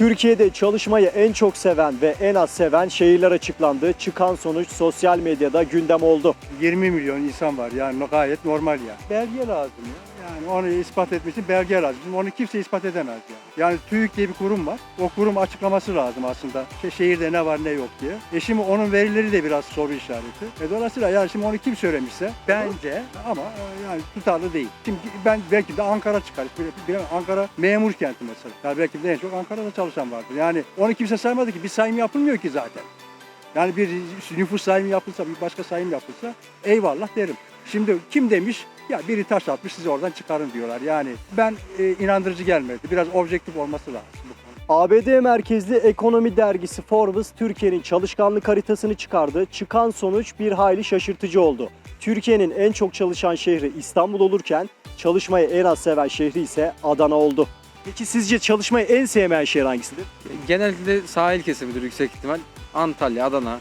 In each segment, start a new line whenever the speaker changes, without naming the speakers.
Türkiye'de çalışmayı en çok seven ve en az seven şehirler açıklandı. Çıkan sonuç sosyal medyada gündem oldu.
20 milyon insan var yani gayet normal ya. Belge lazım ya. Yani onu ispat etmek için belge lazım. Şimdi onu kimse ispat edemez yani. Yani TÜİK diye bir kurum var. O kurum açıklaması lazım aslında. Şey, şehirde ne var ne yok diye. E şimdi onun verileri de biraz soru işareti. E dolayısıyla yani şimdi onu kim söylemişse bence ama e, yani tutarlı değil. Şimdi ben belki de Ankara çıkar. Bir- Ankara memur kenti mesela. Yani belki de en çok Ankara'da çalışan vardır. Yani onu kimse saymadı ki. Bir sayım yapılmıyor ki zaten. Yani bir nüfus sayımı yapılsa, bir başka sayım yapılsa eyvallah derim. Şimdi kim demiş? Ya biri taş atmış sizi oradan çıkarın diyorlar. Yani ben e, inandırıcı gelmedi. Biraz objektif olması lazım.
ABD merkezli ekonomi dergisi Forbes Türkiye'nin çalışkanlık haritasını çıkardı. Çıkan sonuç bir hayli şaşırtıcı oldu. Türkiye'nin en çok çalışan şehri İstanbul olurken çalışmayı en az seven şehri ise Adana oldu. Peki sizce çalışmayı en sevmeyen şehir hangisidir?
Genellikle sahil kesimidir yüksek ihtimal. Antalya, Adana.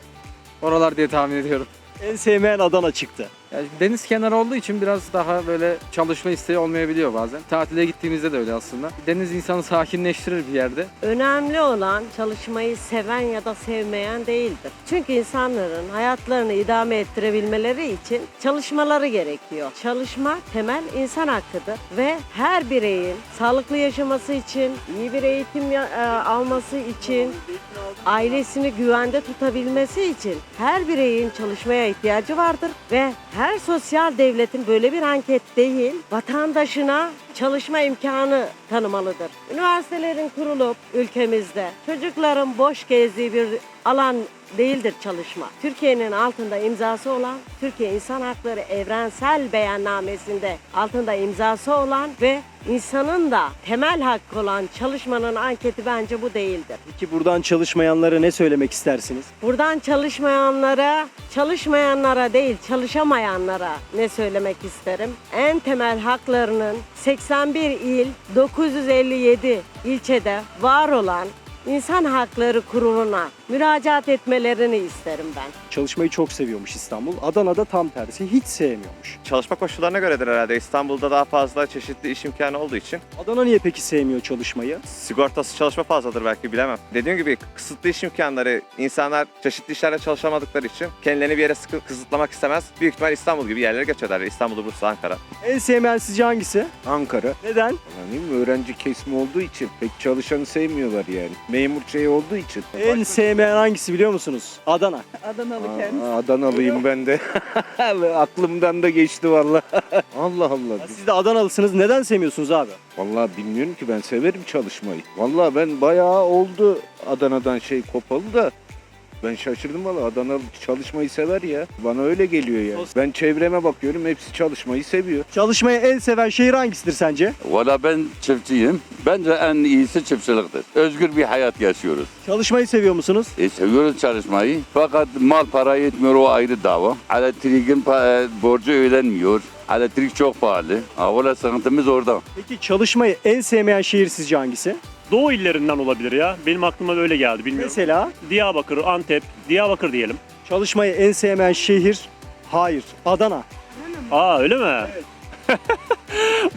Oralar diye tahmin ediyorum.
En sevmeyen Adana çıktı.
Yani deniz kenarı olduğu için biraz daha böyle çalışma isteği olmayabiliyor bazen. Tatile gittiğimizde de öyle aslında. Deniz insanı sakinleştirir bir yerde.
Önemli olan çalışmayı seven ya da sevmeyen değildir. Çünkü insanların hayatlarını idame ettirebilmeleri için çalışmaları gerekiyor. Çalışma temel insan hakkıdır ve her bireyin sağlıklı yaşaması için, iyi bir eğitim e, alması için, ailesini güvende tutabilmesi için her bireyin çalışmaya ihtiyacı vardır ve sosyal devletin böyle bir anket değil, vatandaşına çalışma imkanı tanımalıdır. Üniversitelerin kurulup ülkemizde çocukların boş gezdiği bir alan değildir çalışma. Türkiye'nin altında imzası olan, Türkiye İnsan Hakları Evrensel Beyannamesi'nde altında imzası olan ve insanın da temel hakkı olan çalışmanın anketi bence bu değildir.
Peki buradan çalışmayanlara ne söylemek istersiniz?
Buradan çalışmayanlara, çalışmayanlara değil çalışamayanlara ne söylemek isterim? En temel haklarının 81 il, 957 ilçede var olan İnsan Hakları Kurulu'na müracaat etmelerini isterim ben.
Çalışmayı çok seviyormuş İstanbul. Adana'da tam tersi hiç sevmiyormuş.
Çalışma koşullarına göredir herhalde. İstanbul'da daha fazla çeşitli iş imkanı olduğu için.
Adana niye peki sevmiyor çalışmayı?
Sigortası çalışma fazladır belki bilemem. Dediğim gibi kısıtlı iş imkanları insanlar çeşitli işlerde çalışamadıkları için kendilerini bir yere sıkı kısıtlamak istemez. Büyük ihtimal İstanbul gibi yerlere göç ederler. İstanbul, Bursa, Ankara.
En sevmeyen sizce hangisi?
Ankara.
Neden?
Yani öğrenci kesimi olduğu için pek çalışanı sevmiyorlar yani. Memur şey olduğu için.
En sevmeyen hangisi biliyor musunuz? Adana.
Adanalı
Aa,
kendisi.
Adanalıyım ben de. Aklımdan da geçti valla. Allah Allah.
Ya Siz de Adanalısınız. Neden sevmiyorsunuz abi?
Vallahi bilmiyorum ki ben severim çalışmayı. Vallahi ben bayağı oldu Adana'dan şey kopalı da ben şaşırdım valla Adanalı çalışmayı sever ya. Bana öyle geliyor yani. Ben çevreme bakıyorum hepsi çalışmayı seviyor.
Çalışmayı en seven şehir hangisidir sence?
Valla ben çiftçiyim. Bence en iyisi çiftçiliktir. Özgür bir hayat yaşıyoruz.
Çalışmayı seviyor musunuz?
E, seviyoruz çalışmayı. Fakat mal para yetmiyor o ayrı dava. Elektriğin pa- e, borcu ödenmiyor. Elektrik çok pahalı. Ha, valla sıkıntımız orada.
Peki çalışmayı en sevmeyen şehir sizce hangisi?
Doğu illerinden olabilir ya. Benim aklıma öyle geldi bilmiyorum.
Mesela
Diyarbakır, Antep, Diyarbakır diyelim.
çalışmayı en sevmeyen şehir hayır Adana.
Aa öyle mi?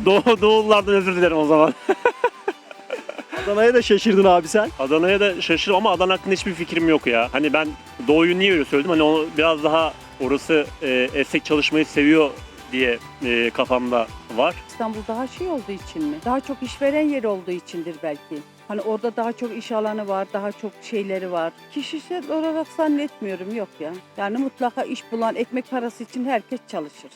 Doğu, Doğullardan özür dilerim o zaman.
Adana'ya da şaşırdın abi sen.
Adana'ya da şaşırdım ama Adana hakkında hiçbir fikrim yok ya. Hani ben Doğu'yu niye öyle söyledim? Hani onu biraz daha orası e, esnek çalışmayı seviyor diye e, kafamda var.
İstanbul daha şey olduğu için mi? Daha çok işveren yeri olduğu içindir belki. Hani orada daha çok iş alanı var, daha çok şeyleri var. Kişisel olarak zannetmiyorum yok ya. Yani mutlaka iş bulan ekmek parası için herkes çalışır.